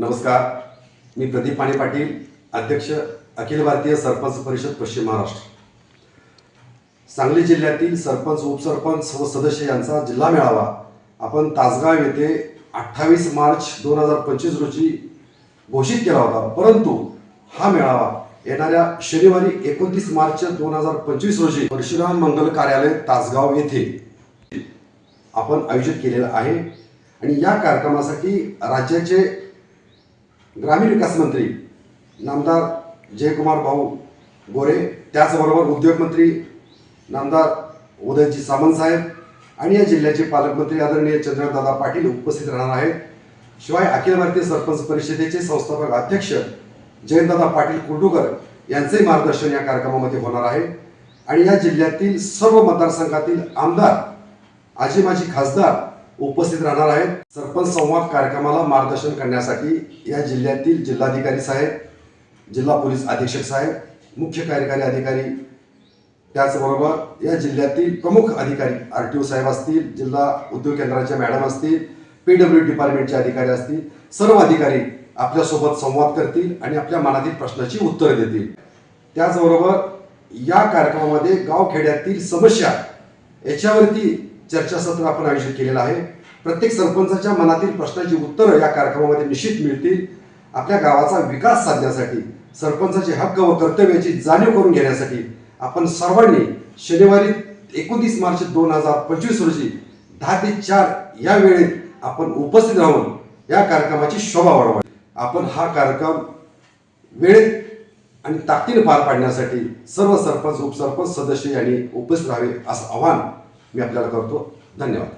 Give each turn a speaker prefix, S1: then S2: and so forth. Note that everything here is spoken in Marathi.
S1: नमस्कार. मी प्रदीप पाणी पाटील अध्यक्ष अखिल भारतीय सरपंच परिषद पश्चिम महाराष्ट्र. सांगली जिल्ह्यातील सरपंच उपसरपंच व सदस्य यांचा जिल्हा मेळावा आपण तासगाव येथे अठ्ठावीस मार्च दोन हजार पंचवीस रोजी घोषित केला होता. परंतु हा मेळावा येणाऱ्या शनिवारी एकोणतीस मार्च दोन हजार पंचवीस रोजी परशुराम मंगल कार्यालय तासगाव येथे आपण आयोजित केलेला आहे. आणि या कार्यक्रमासाठी राज्याचे ग्रामीण विकास मंत्री नामदार जयकुमार भाऊ गोरे त्याचबरोबर उद्योगमंत्री नामदार उदयजी सामंत साहेब आणि या जिल्ह्याचे पालकमंत्री आदरणीय चंद्रदादा पाटील उपस्थित राहणार आहेत. शिवाय अखिल भारतीय सरपंच परिषदेचे संस्थापक अध्यक्ष जयंतदादा पाटील कुर्डुकर यांचे मार्गदर्शन या कार्यक्रमामध्ये होणार आहे. आणि या जिल्ह्यातील सर्व मतदारसंघातील आमदार आजी माजी खासदार उपस्थित राहणार आहेत. सरपंच संवाद कार्यक्रमाला मार्गदर्शन करण्यासाठी या जिल्ह्यातील जिल्हाधिकारी साहेब जिल्हा पोलीस अधीक्षक साहेब मुख्य कार्यकारी अधिकारी त्याचबरोबर या जिल्ह्यातील प्रमुख अधिकारी आर टी ओ साहेब असतील जिल्हा उद्योग केंद्राच्या मॅडम असतील पी डब्ल्यू डिपार्टमेंटचे अधिकारी असतील सर्व अधिकारी आपल्यासोबत संवाद करतील आणि आपल्या मनातील प्रश्नाची उत्तरे देतील. त्याचबरोबर या कार्यक्रमामध्ये गावखेड्यातील समस्या याच्यावरती चर्चासत्र आपण आयोजित केलेलं आहे. प्रत्येक सरपंचाच्या मनातील प्रश्नाची उत्तरं या कार्यक्रमामध्ये निश्चित मिळतील. आपल्या गावाचा विकास साधण्यासाठी सरपंचाचे हक्क व कर्तव्याची जाणीव करून घेण्यासाठी आपण सर्वांनी शनिवारी एकोणतीस मार्च दोन हजार पंचवीस रोजी दहा ते चार या वेळेत आपण उपस्थित राहून या कार्यक्रमाची शोभा वाढवावी. आपण हा कार्यक्रम वेळेत आणि ताकदीने पार पाडण्यासाठी सर्व सरपंच उपसरपंच सदस्य यांनी उपस्थित राहावे असं आवाहन मी आपल्याला करतो. धन्यवाद.